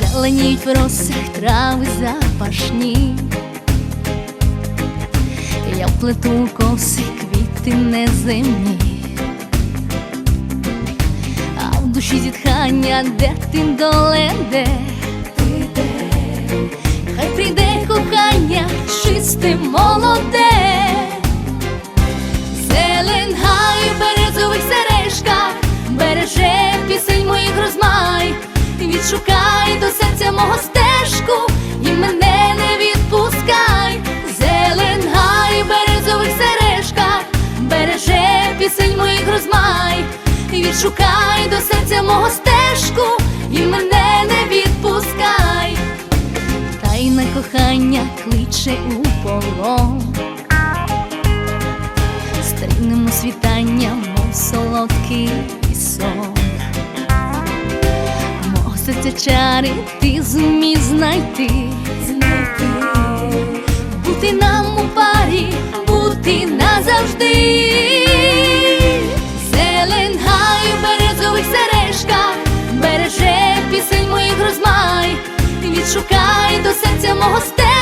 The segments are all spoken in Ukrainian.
Зеленіють в росах трави запашні, я плету коси квіти неземні, а в душі зітхання, де ти доледе, чисте молоде, зелен гай у березових сережках, береже пісень моїх розмай, відшукай до серця мого стежку і мене не відпускай, зелен гай у березових сережках, береже пісень моїх розмай, відшукай до серця Тайне кохання кличе у полон. Стрінемо світання, мов солодкий сон. Мого чари ти знайти, знайти,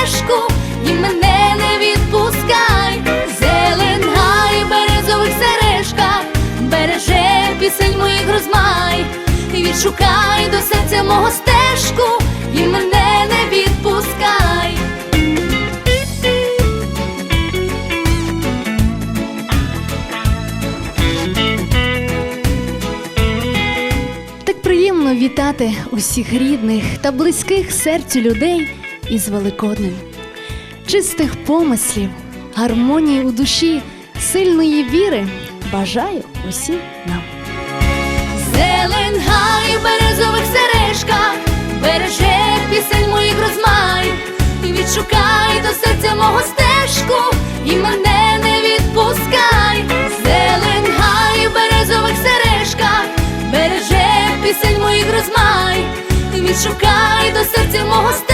стежку і мене не відпускай. Зелен гай березових сережках, береже пісень моїх розмай, відшукай до серця мого стежку і мене не відпускай. Так приємно вітати усіх рідних та близьких серцю людей із Великоднем, чистих помислів, гармонії у душі, сильної віри бажаю усім нам. Зелен гай березових сережках, береже пісень моїх розмай, відшукай до серця мого стежку, і мене не відпускай. Зелен гай березових сережках, береже пісень моїх розмай, і відшукай до серця мого стежку,